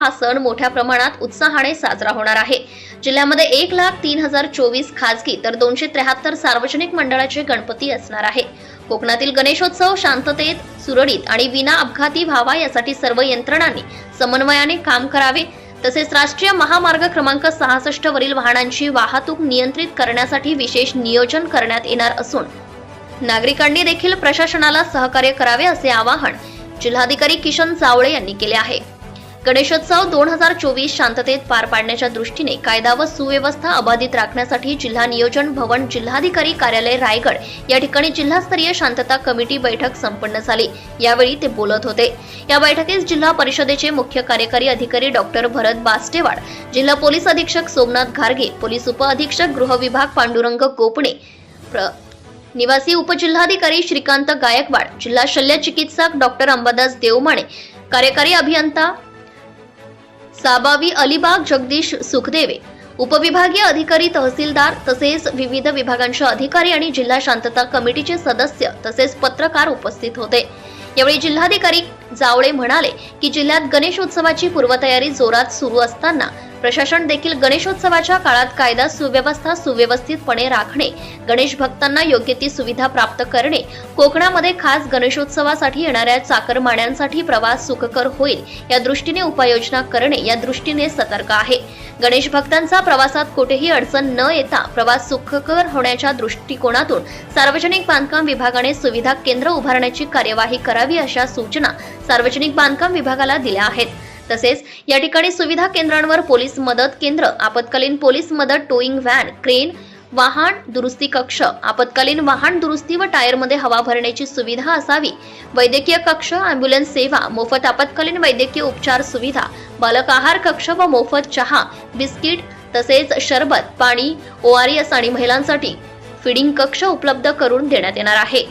हा सण मोठ्या प्रमाणात उत्साहाने साजरा होणार आहे. जिल्ह्यामध्ये एक लाख तीन हजार चोवीस खाजगी तर दोनशे त्र्याहत्तर सार्वजनिक मंडळाचे गणपती असणार आहे. कोकणातील गणेशोत्सव शांततेत सुरळीत आणि विना अपघाती व्हावा यासाठी सर्व यंत्रणांनी समन्वयाने काम करावे. तसेच राष्ट्रीय महामार्ग क्रमांक सहासष्ट वरील वाहनांची वाहतूक नियंत्रित करण्यासाठी विशेष नियोजन करण्यात येणार असून नागरिकांनी देखील प्रशासनाला सहकार्य करावे असे आवाहन जिल्हाधिकारी किशन जावळे यांनी केले आहे. गणेशोत्सव दोन हजार चोवीस शांततेत पार पाडण्याच्या दृष्टीने कायदा व सुव्यवस्था अबाधित राखण्यासाठी जिल्हा नियोजन भवन जिल्हाधिकारी कार्यालय रायगड या ठिकाणी जिल्हास्तरीय शांतता कमिटी बैठक संपन्न झाली. यावेळी ते बोलत होते. या बैठकीस जिल्हा परिषदेचे मुख्य कार्यकारी अधिकारी डॉक्टर भरत बास्टेवाड जिल्हा पोलीस अधीक्षक सोमनाथ घारगे पोलीस उपअधीक्षक गृह विभाग पांडुरंग गोपणे प्र- निवासी उपजिल्हाधिकारी श्रीकांत गायकवाड जिल्हा शल्य चिकित्सक डॉक्टर अंबादास देवमाणे कार्यकारी अभियंता साबावी अलिबाग जगदीश सुखदेवे. उपविभागीय अधिकारी तहसीलदार तसेच विविध विभागांचे अधिकारी आणि जिल्हा शांतता कमिटीचे सदस्य तसेच पत्रकार उपस्थित होते. यावेळी जिल्हाधिकारी जावळे म्हणाले की जिल्ह्यात गणेशोत्सवाची पूर्वतयारी जोरात सुरू असताना प्रशासन देखील गणेशोत्सवाच्या काळात कायदा सुव्यवस्था सुव्यवस्थितपणे राखणे गणेश भक्तांना योग्य ती सुविधा प्राप्त करणे कोकणामध्ये खास गणेशोत्सवासाठी येणाऱ्या चाकरमान्यांसाठी प्रवास सुखकर होईल या दृष्टीने उपाययोजना करणे या दृष्टीने सतर्क आहे. गणेश भक्तांचा प्रवासात कुठेही अडचण न येता प्रवास सुखकर होण्याच्या दृष्टिकोनातून सार्वजनिक बांधकाम विभागाने सुविधा केंद्र उभारण्याची कार्यवाही करावी अशा सूचना सार्वजनिक बांधकाम विभागाला दिल्या आहेत. तसेच या ठिकाणी सुविधा केंद्रांवर पोलीस मदत केंद्र आपत्कालीन पोलीस मदत टोईंग व्हॅन क्रेन वाहन दुरुस्ती कक्ष आपत्कालीन वाहन दुरुस्ती व टायरमध्ये हवा भरण्याची सुविधा असावी. वैद्यकीय कक्ष अँब्युलन्स सेवा मोफत आपत्कालीन वैद्यकीय उपचार सुविधा बालक आहार कक्ष व मोफत चहा बिस्किट तसेच शरबत पाणी ओआरएस आणि महिलांसाठी फिडिंग कक्ष उपलब्ध करून देण्यात येणार आहे.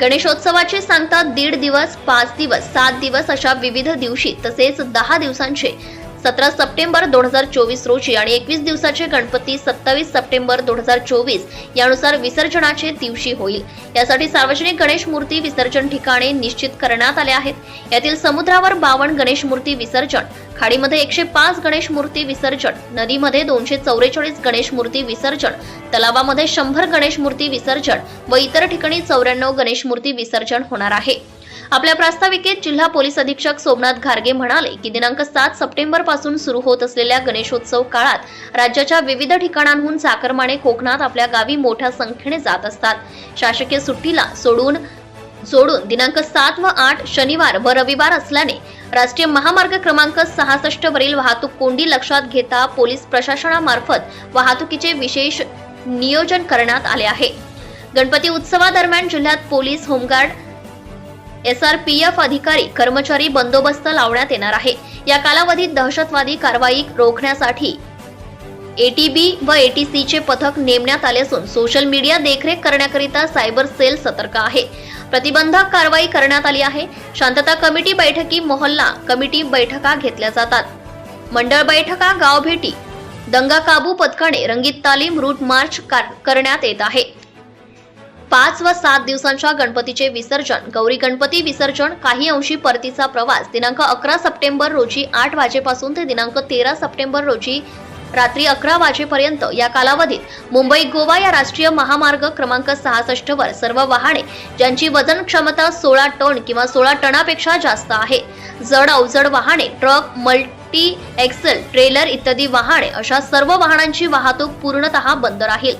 गणेशोत्सवाची सांगता दीड दिवस पाच दिवस सात दिवस अशा विविध दिवशी तसेच दहा दिवसांचे सतरा सप्टेंबर दोन हजार चोवीस रोजी आणि एकवीस दिवसाचे गणपती सत्तावीस सप्टेंबर दोन हजार चोवीस यानुसार विसर्जनाचे दिवशी होईल. यासाठी सार्वजनिक गणेश मूर्ती विसर्जन ठिकाणे निश्चित करण्यात आले आहेत. यातील समुद्रावर बावन्न गणेश मूर्ती विसर्जन खाडीमध्ये एकशे पाच गणेश मूर्ती विसर्जन नदीमध्ये दोनशे चौवेचाळीस गणेश मूर्ती विसर्जन तलावामध्ये शंभर गणेश मूर्ती विसर्जन व इतर ठिकाणी चौऱ्याण्णव गणेश मूर्ती विसर्जन होणार आहे. आपल्या प्रास्ताविकेत जिल्हा पोलीस अधीक्षक सोमनाथ घारगे म्हणाले की दिनांक सात सप्टेंबरपासून सुरू होत असलेल्या गणेशोत्सव काळात राज्याच्या विविध ठिकाणांहून चाकरमाने कोकणात आपल्या गावी मोठ्या संख्येने जात असतात. शासकीय सुट्टीला सोडून सोडून दिनांक सात व आठ शनिवार व रविवार असल्याने राष्ट्रीय महामार्ग क्रमांक सहासष्ट वरील वाहतूक कोंडी लक्षात घेता पोलीस प्रशासनामार्फत वाहतुकीचे विशेष नियोजन करण्यात आले आहे. गणपती उत्सवादरम्यान जिल्ह्यात पोलीस होमगार्ड एसआरपीएफ अधिकारी कर्मचारी बंदोबस्त लावण्यात येणार आहे. या कालावधीत दहशतवादी कारवाई रोखण्यासाठी एटीबी व एटीसीचे पथक नेमण्यात आले असून सोशल मीडिया देखरेख करण्याकरिता सायबर सेल सतर्क आहे. प्रतिबंधक कारवाई करण्यात आली आहे. शांतता कमिटी बैठकी मोहल्ला कमिटी बैठका घेतल्या जातात. मंडळ बैठका गाव भेटी दंगा काबू पथकाने रंगीत तालीम रूट मार्च कार- करण्यात येत आहे. पाच व सात दिवसांच्या गणपतीचे विसर्जन. गौरी गणपती विसर्जन काही अंशी परतीचा प्रवास. दिनांक अकरा सप्टेंबर रोजी आठ वाजेपासून ते दिनांक तेरा सप्टेंबर रोजी रात्री अकरा वाजेपर्यंत या कालावधीत मुंबई गोवा या राष्ट्रीय महामार्ग क्रमांक सहासष्ट वर सर्व वाहने ज्यांची वजन क्षमता सोळा टन किंवा सोळा टनापेक्षा जास्त आहे जड अवजड वाहने ट्रक मल्टी एक्सेल ट्रेलर इत्यादी वाहने अशा सर्व वाहनांची वाहतूक पूर्णतः बंद राहील.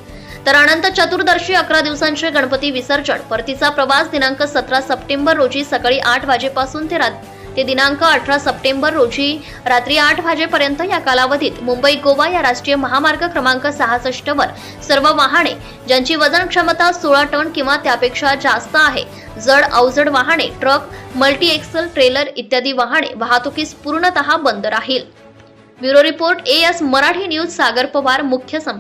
तर अनंत चतुर्दशी अकरा दिवसांचे गणपती विसर्जन. परतीचा प्रवास दिनांक सतरा सप्टेंबर रोजी सकाळी आठ वाजेपासून ते रात ते दिनांक अठरा सप्टेंबर रोजी रात्री आठ वाजेपर्यंत या कालावधीत मुंबई गोवा या राष्ट्रीय महामार्ग क्रमांक सहासष्ट वर सर्व वाहने ज्यांची वजन क्षमता सोळा टन किंवा त्यापेक्षा जास्त आहे जड अवजड वाहने ट्रक मल्टी एक्सल ट्रेलर इत्यादी वाहने वाहतुकीस पूर्णतः बंद राहील. Bureau report A S Marathi news Sagar Pawar मुख्य